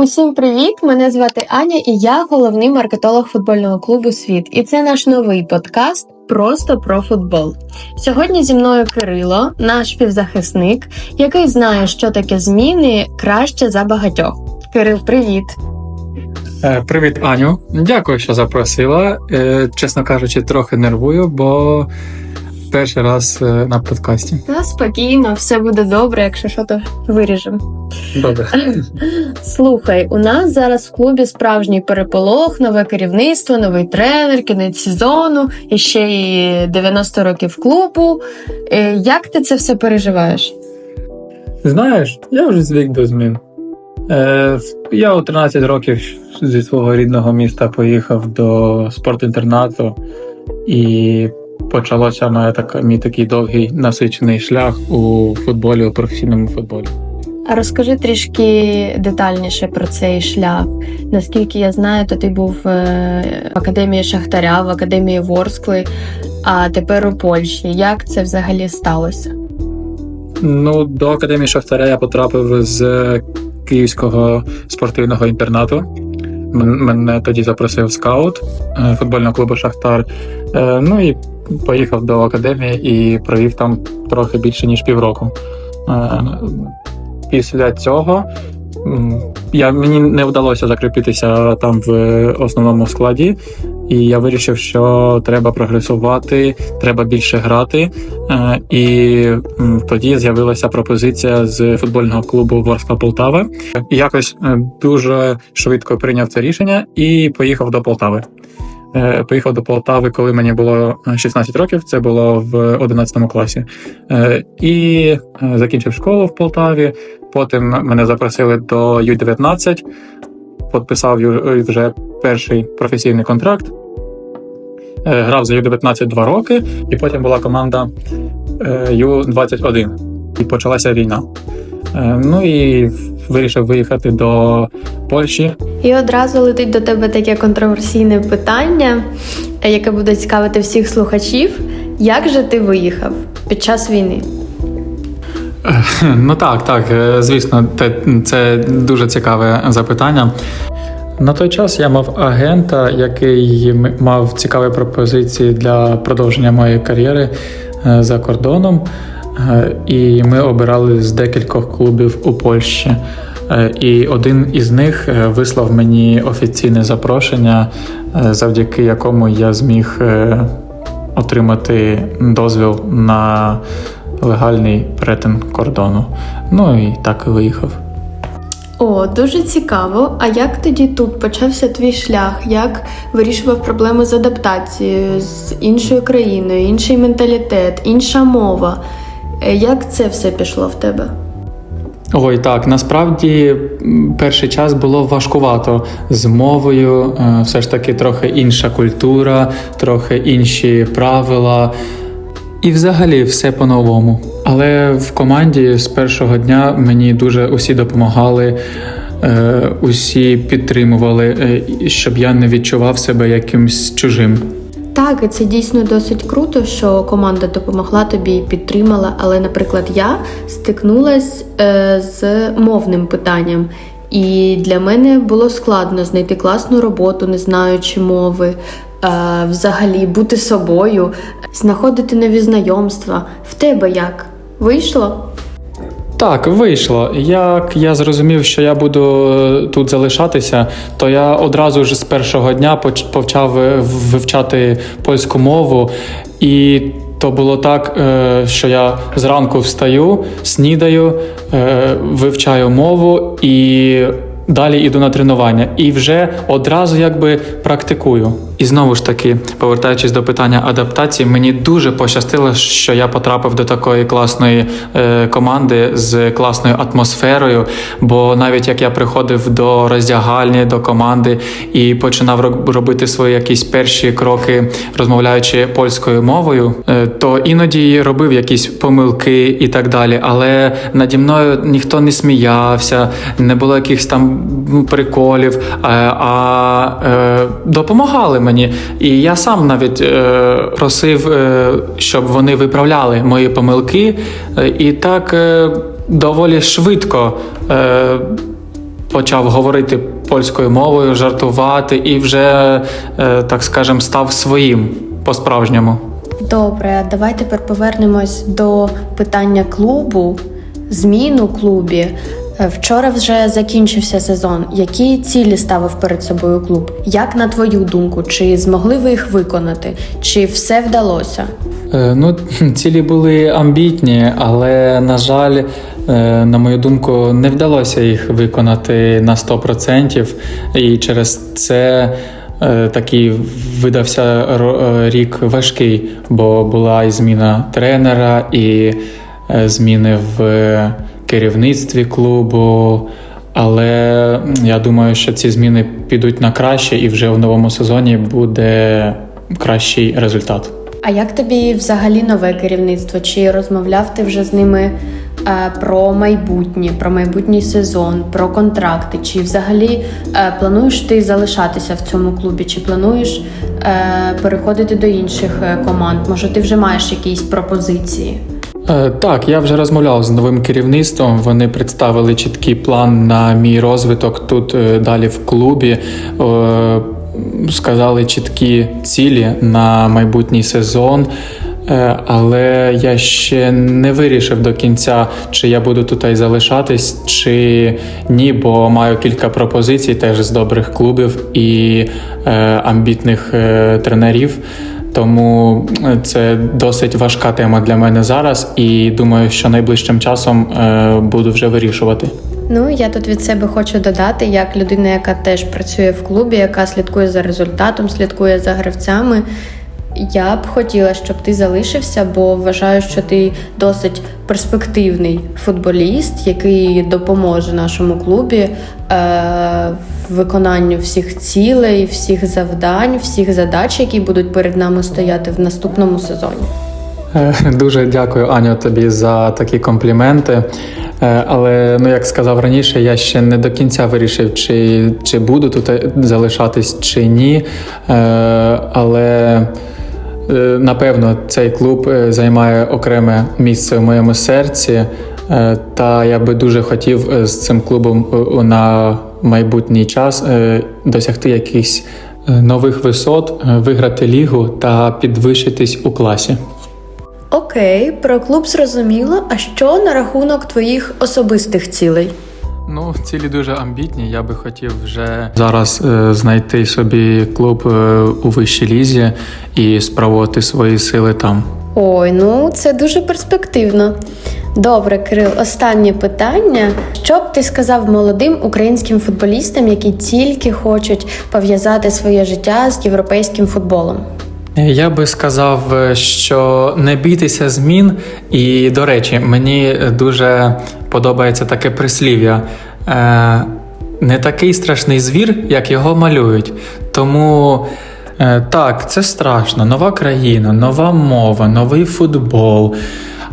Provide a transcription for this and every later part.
Усім привіт! Мене звати Аня, і я головний маркетолог футбольного клубу Світ. І це наш новий подкаст Просто про футбол. Сьогодні зі мною Кирило, наш півзахисник, який знає, що таке зміни краще за багатьох. Кирил, привіт! Е, Привіт, Аню. Дякую, що запросила. Е, Чесно кажучи, трохи нервую, бо перший раз е, на подкасті. Та спокійно, все буде добре, якщо що, то виріжемо. Добре. Слухай, у нас зараз в клубі справжній переполох, нове керівництво, новий тренер, кінець сезону, і ще й 90 років клубу. Е, Як ти це все переживаєш? Знаєш, я вже звик до змін. Е, Я у 13 років зі свого рідного міста поїхав до спортінтернату, і почалося моє так, мій такий довгий насичений шлях у футболі, у професійному футболі. А розкажи трішки детальніше про цей шлях. Наскільки я знаю, то ти був е, в академії Шахтаря, в академії Ворскли, а тепер у Польщі. Як це взагалі сталося? Ну, до академії Шахтаря я потрапив з київського спортивного інтернату. Мене тоді запросив скаут е, футбольного клубу Шахтар. Е, Ну і поїхав до академії і провів там трохи більше ніж півроку. Е, Після цього я, мені не вдалося закріпитися там в основному складі, і я вирішив, що треба прогресувати, треба більше грати. Е, І тоді з'явилася пропозиція з футбольного клубу Ворскла Полтава. Якось е, дуже швидко прийняв це рішення і поїхав до Полтави. Е, Поїхав до Полтави, коли мені було е, 16 років. Це було в 11 класі. Е, І е, закінчив школу в Полтаві. Потім мене запросили до Ю-19, підписав вже перший професійний контракт. Е, Грав за Ю-19 два роки, і потім була команда е, Ю-21. І почалася війна. Е, Ну і вирішив виїхати до Польщі. І одразу летить до тебе таке контроверсійне питання, е, яке буде цікавити всіх слухачів. Як же ти виїхав під час війни? Ну так, так, е, звісно, це дуже цікаве запитання. На той час я мав агента, який мав цікаві пропозиції для продовження моєї кар'єри е, за кордоном. Е, І ми обирали з декількох клубів у Польщі. Е, І один із них е, вислав мені офіційне запрошення, е, завдяки якому я зміг отримати дозвіл на легальний перетин кордону. Ну і так і виїхав. О, дуже цікаво. А як тоді тут почався твій шлях? Як вирішував проблеми з адаптацією з іншою країною, інший менталітет, інша мова? Як це все пішло в тебе? Ой, так насправді перший час було важкувато з мовою, е, все ж таки трохи інша культура, трохи інші правила. І взагалі все по-новому. Але в команді з першого дня мені дуже усі допомагали, е, усі підтримували, е, щоб я не відчував себе якимсь чужим. Так, і це дійсно досить круто, що команда допомогла тобі і підтримала. Але, наприклад, я стикнулась е, з мовним питанням, і для мене було складно знайти класну роботу, не знаючи мови, е, взагалі бути собою, знаходити нові знайомства. В тебе як? Вийшло? Так, вийшло. Як я зрозумів, що я буду е, тут залишатися, то я одразу ж з першого дня поч- почав е, вивчати польську мову, і то було так, е, що я зранку встаю, снідаю, вивчаю мову і далі йду на тренування. І вже одразу якби практикую. І знову ж таки, повертаючись до питання адаптації, мені дуже пощастило, що я потрапив до такої класної е, команди з класною атмосферою. Бо навіть як я приходив до роздягальні, до команди і починав робити свої якісь перші кроки, розмовляючи польською мовою, е, то іноді робив якісь помилки і так далі. Але наді мною ніхто не сміявся, не було якихось там приколів, е, а е, допомагали мені. І я сам навіть е, просив, щоб вони виправляли мої помилки, і так доволі швидко. Почав говорити польською мовою, жартувати і вже, так скажем, став своїм по-справжньому. Добре, давай тепер повернемось до питання клубу, змін у клубі. Е, Вчора вже закінчився сезон. Які цілі ставив перед собою клуб? Як на твою думку, чи змогли ви їх виконати? Чи все вдалося? Е, Ну, цілі були амбітні, але, на жаль, е, на мою думку, не вдалося їх виконати на 100%. І через це такий видався рік важкий, бо була і зміна тренера, і зміни в керівництві клубу. Але я думаю, що ці зміни підуть на краще, і вже в новому сезоні буде кращий результат. А як тобі взагалі нове керівництво? Чи розмовляв ти вже з ними е, про майбутнє, про майбутній сезон, про контракти? Чи взагалі е, плануєш ти залишатися в цьому клубі? Чи плануєш е, переходити до інших команд? Може, ти вже маєш якісь пропозиції? Е, Так, я вже розмовляв з новим керівництвом. Вони представили чіткий план на мій розвиток тут е, далі в клубі. Е, Сказали чіткі цілі на майбутній сезон. Але я ще не вирішив до кінця, чи я буду тут і залишатись, чи ні, бо маю кілька пропозицій теж з добрих клубів і амбітних тренерів. Тому е, це досить важка тема для мене зараз, і думаю, що найближчим часом е, буду вже вирішувати. Ну, я тут від себе хочу додати, як людина, яка теж працює в клубі, яка слідкує за результатом, слідкує за гравцями. Я б хотіла, щоб ти залишився, бо вважаю, що ти досить перспективний футболіст, який допоможе нашому клубі е, в виконанню всіх цілей, всіх завдань, всіх задач, які будуть перед нами стояти в наступному сезоні. Е, Дуже дякую, Аню, тобі за такі компліменти. Е, Але ну як сказав раніше, я ще не до кінця вирішив, чи, чи буду тут залишатись, чи ні. Але напевно цей клуб е, займає окреме місце в моєму серці. Е, Та я би дуже хотів е, з цим клубом е, на майбутній час е, досягти якихось е, нових висот, е, виграти лігу та підвищитись у класі. Окей, про клуб зрозуміло. А що на рахунок твоїх особистих цілей? Ну, цілі дуже амбітні. Я би хотів вже зараз е, знайти собі клуб е, у вищій лізі і спробувати свої сили там. Ой, ну це дуже перспективно. Добре, Кирил, останнє питання. Що б ти сказав молодим українським футболістам, які тільки хочуть пов'язати своє життя з європейським футболом? Я би сказав, е, що не бійтеся змін. І, до речі, мені дуже подобається таке прислів'я. Е, не такий страшний звір, як його малюють. Тому е, так, це страшно. Нова країна, нова мова, новий футбол.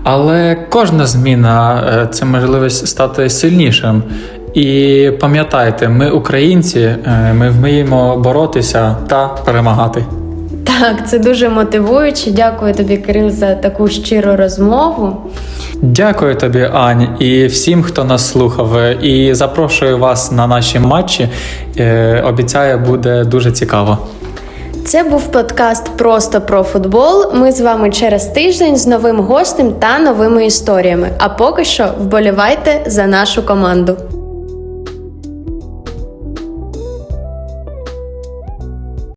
Але кожна зміна е, це можливість стати сильнішим. І пам'ятайте, ми українці, е, ми вміємо боротися та перемагати. Так, це дуже мотивуюче. Дякую тобі, Кирил, за таку щиру розмову. Дякую тобі, Ань, і всім, хто нас слухав. І запрошую вас на наші матчі. Е, Обіцяю, буде дуже цікаво. Це був подкаст Просто про футбол. Ми з вами через тиждень з новим гостем та новими історіями. А поки що вболівайте за нашу команду.